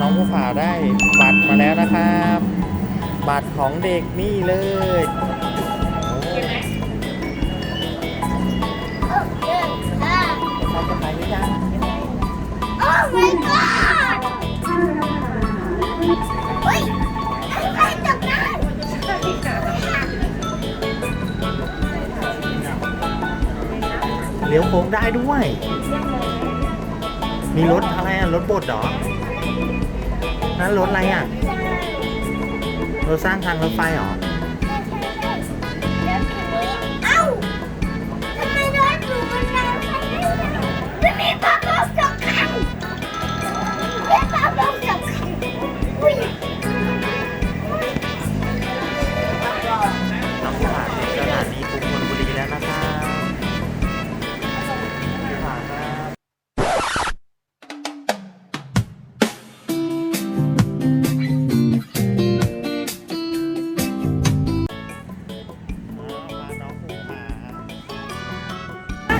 น้องผู้ผ่าได้บัตรมาแล้วนะครับ บัตรของเด็กนี่เลยเราจะไปหรือยัง Oh my god! เฮ้ยใครจับได้เลี้ยวโค้งได้ด้วย มีรถอะไรอะรถบดเหรอ นั้นรถอะไรอะรถสร้างทางรถไฟเหรอ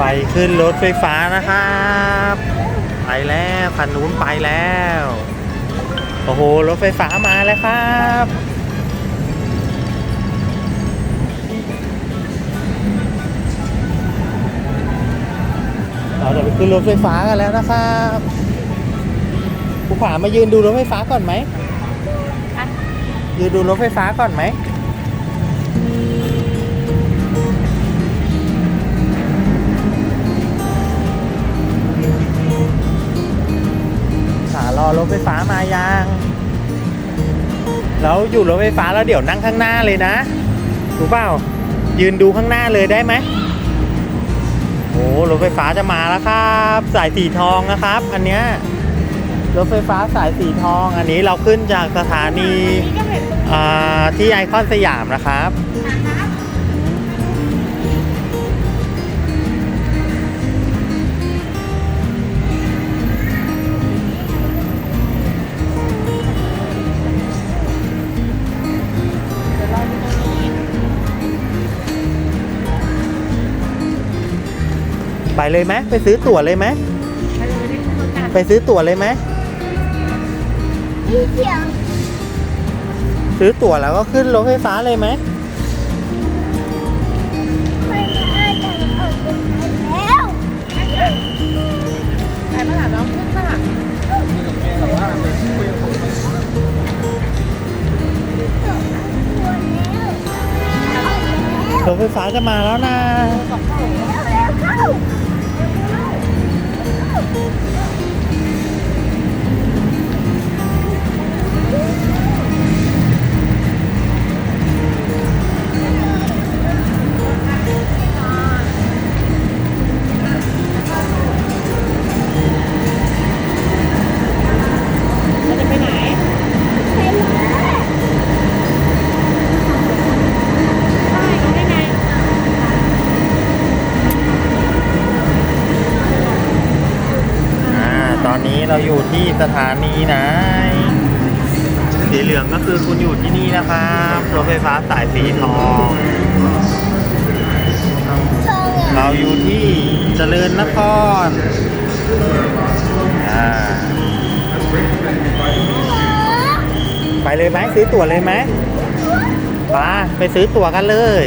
ไปขึ้นรถไฟฟ้านะครับ ไปแล้วคันนู้นไปแล้ว โอ้โห รถไฟฟ้ามาแล้วครับเราจะไปขึ้นรถไฟฟ้ากันแล้วนะครับผู้ขวามายืนดูรถไฟฟ้าก่อนไหมยืนดูรถไฟฟ้าก่อนไหม รถไฟฟ้ามายังแล้วอยู่รถไฟฟ้าแล้วเดี๋ยวนั่งข้างหน้าเลยนะรู้เปล่า ยืนดูข้างหน้าเลยได้ไหมโอ้รถไฟฟ้าจะมาแล้วครับ สายสีทองนะครับ อันเนี้ยรถไฟฟ้าสายสีทองอันนี้เราขึ้นจากสถานีที่ไอคอนสยามนะครับ ไปเลยไหมไปซื้อตั๋วเลยไหมไปซื้อตั๋วเลยไหมมีเสียงซื้อตั๋วแล้วก็ขึ้นรถไฟฟ้าเลยไหมมันอาจจะออกไปแล้วไปมาหาน้องขึ้นค่ะรถไฟฟ้าจะมาแล้วนะ นนี้เราอยู่ที่สถานีไหน สีเหลืองก็คือคุณอยู่ที่นี่นะครับรถไฟฟ้าสายสีทองทองอะเราอยู่ที่เจริญนครอ่าไปเลยไหมซื้อตั๋วเลยไหมไปไปซื้อตั๋วกันเลย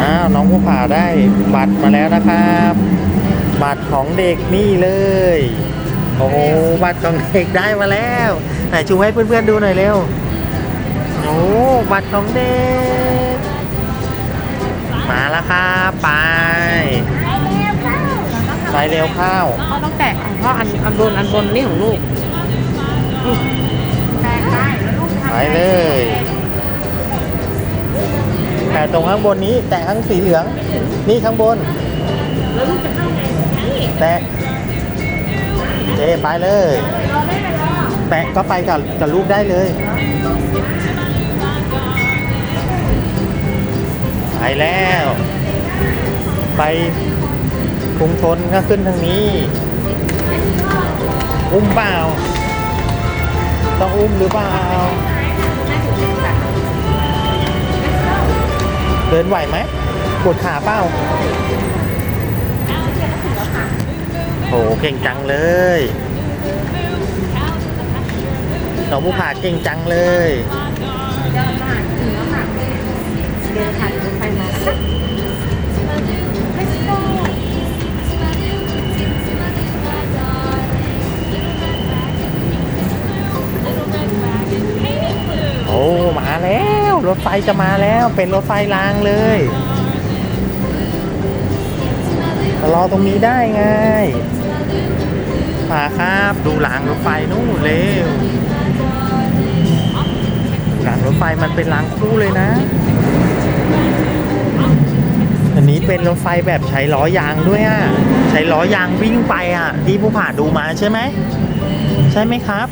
อ้าวน้องผู้ผ่าได้บัตรมาแล้วนะครับ บัตรของเด็กนี่เลย โอ้โหบัตรของเด็กได้มาแล้วไหนชูให้เพื่อนๆดูหน่อยเร็วโอ้บัตรของเด็ก มาแล้วครับไปไปเร็วเข้าพ่อต้องแตะของพ่ออันอันบนอันบนนี่ของลูกอืมแตะได้แล้วลูกทำไปเลยแต่ตรงข้างบนนี้ แตะข้างสีเหลือง นี่ข้างบน แล้วลูกจะเข้าไงแตะเจไปเลย แตะก็ไปกับกับลูกได้เลย ไปแล้ว ไปกรุงทนก็ขึ้นทางนี้ อุ้มเปล่า ต้องอุ้มหรือเปล่า เดินไหวไหมปวดขาเปล่าโหเก่งจังเลยน้องผู้ผ่าเก่งจังเลย รถไฟจะมาแล้ว เป็นรถไฟรางเลยรอตรงนี้ได้ไงมาครับดูรางรถไฟนู่นเร็วรางรถไฟมันเป็นรางคู่เลยนะ อันนี้เป็นรถไฟแบบใช้ล้อยางด้วยอะ ใช้ล้อยางวิ่งไปอะ ที่ผู้ผ่าดูมาใช่ไหม ใช่ไหมครับ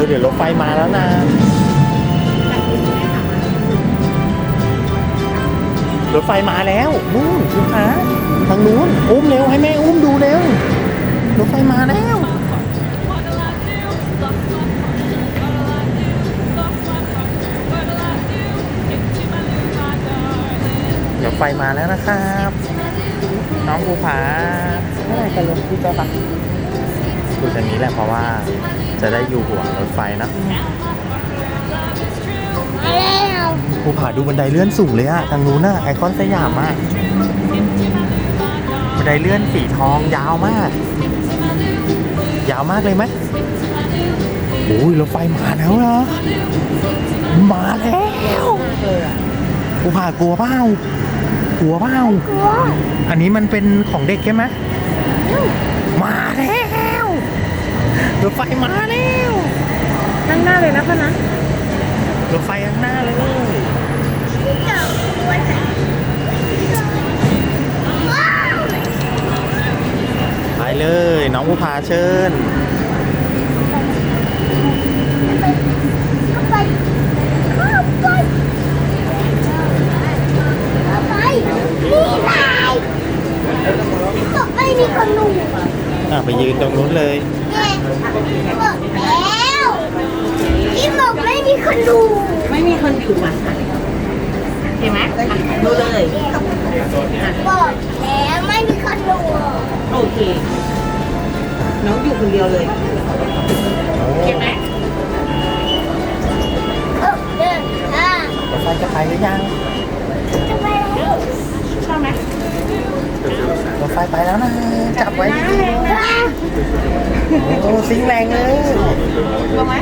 เดี๋ยวเดี๋ยวรถไฟมาแล้วนะ รถไฟมาแล้ว นู่นลูกค้าทางนู้น อุ้มเร็วให้แม่อุ้มดูเร็ว รถไฟมาแล้ว รถไฟมาแล้วนะครับ น้องภูผาเมื่อไหร่จะลงที่เจ้าปะดูทางนี้แหละเพราะว่า จะได้อยู่หัวรถไฟนะมาแล้วภูผาดูบันไดเลื่อนสูงเลยอะทางนู้นน่ะไอคอนสยามอะบันไดเลื่อนสีทองยาวมาก ยาวมากเลยไหมโอ้ยรถไฟมาแล้วนะมาแล้วภูผากลัวเปล่ากลัวเปล่ากลัวอันนี้มันเป็นของเด็กใช่ไหมมาแล้ว รถไฟมาแล้วนั่งหน้าเลยนะพ่อนะรถไฟข้างหน้าเลยไปเลย น้องภูผาเชิญไปเข้าไปไปนี่ไงบอกไม่มีคนดูอะไปยืนตรงนู้นเลย ไม่มีคนอยู่อะเห็นไหมอะดูเลยบอกแล้วไม่มีคนดูโอเค น้องอยู่คนเดียวเลยเห็นไหมเออเดินอ่ารถไฟจะไปหรือยัง จะไปแล้ว ชอบไหมรถไฟไปแล้วนะ จับไว้ดีว้าๆโอ้ซิงแรงเลยกลัวไหม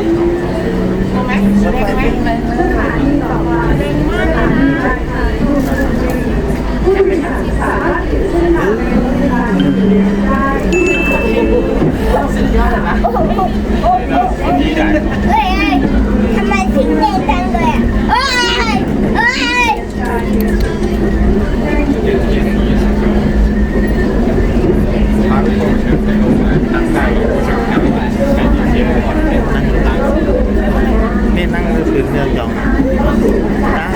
กลัวไหมรถไฟเล่นไหมซิงแรงเลย สุดยอดเลยปะ โอ้โหโอ้โหเฮ้ยเฮ้ยทำไมทิ้งเด็กจังเลยอะเฮ้ยเฮ้ย นี่นั่งพื้นเรือยองได้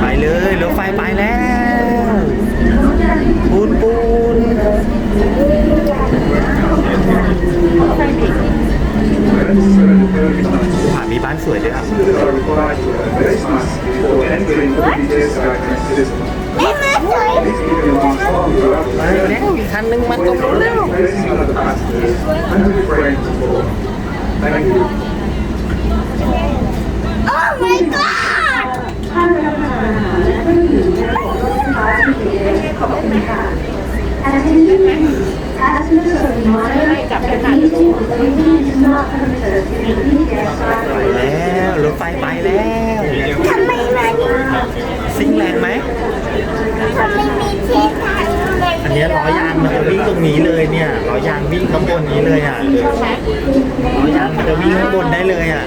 ไปเลยรถไฟไปแล้วปูนปูนผ่านมีบ้านสวยด้วยอะ ไม่มาสวยมาแล้วอีกคันนึงมาตรงนู้นแล้วโอ้ my god ให้กลับไปผ่าน แล้วรถไฟไปแล้วทำไมมันซิ่งแรงไหมทำไมมีเททางเลยอันเนี้ยล้อยางมันจะวิ่งตรงนี้เลยเนี่ยล้อยางวิ่งข้างบนนี้เลยอะล้อยางมันจะวิ่งข้างบนได้เลยอะ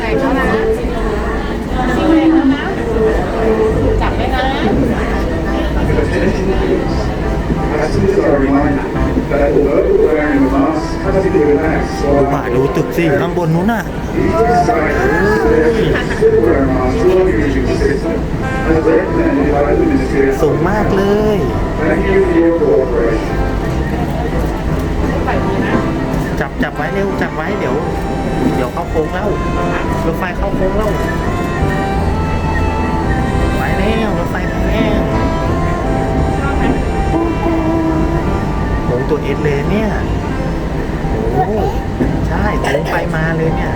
ิข้างบนนู้นน่ะสูงมากเลยจับจับไว้เร็วจับไว้เดี๋ยว เดี๋ยวเข้าโค้งแล้วรถไฟเข้าโค้งแล้วไปแล้วรถไฟไปแล้วโค้งตัวเอสเลยเนี่ย ใช่ตรงไปมาเลยเนี่ย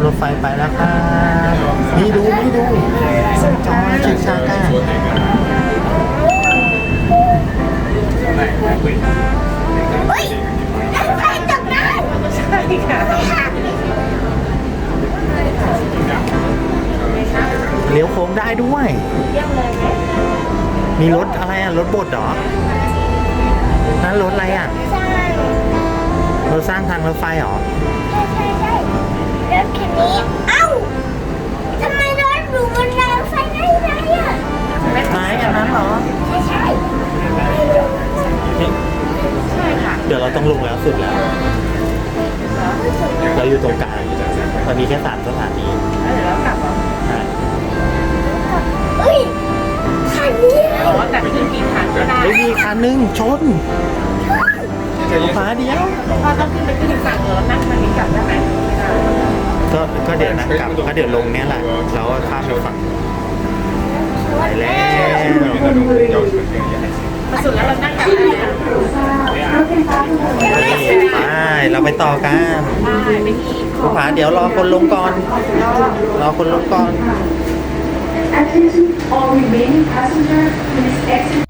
รับรถไฟไปแล้วครับนี่ดูนี่ดูสัญจรชิงชาก้าเฮ้ยรถไฟตกน้ำใช่ค่ะเลี้ยวโค้งได้ด้วยเยี่ยมเลยไหมมีรถอะไรอะ รถบดเหรอ นั่นรถอะไรอะใช่รถสร้างทางรถไฟเหรอ นนี้ เอ้าทำไมรถหนูมันรางไฟได้ไงอะไหนอันนั้นเหรอใช่ใช่ใช่ค่ะ เดี๋ยวเราต้องลงแล้วสุดแล้ว เราอยู่ตรงกลางมันมีแค่สามสถานีแล้วเดี๋ยวเรากลับเหรอใช่เฮ้ยคันนี้ไงอ๋อแต่ขึ้นกี่คันก็ได้ไม่มีคันหนึงชนฟ้าเดียวพอต้องขึ้นไปขึ้นอีกฝั่งแล้วนั่งมันนี้กลับได้ไหมไม่ได้ ก็ก็เดี๋ยวนะกลับก็เดี๋ยวลงเนี้ยแหละเราก็ข้ามไปฝั่งไปแล้วมาสุดแล้วเรานั่งกลับได้นะนี่ไปเราไปต่อกันผู้ผาเดี๋ยวรอคนลงก่อน รอคนลงก่อน Attention, all remaining passengers, please exit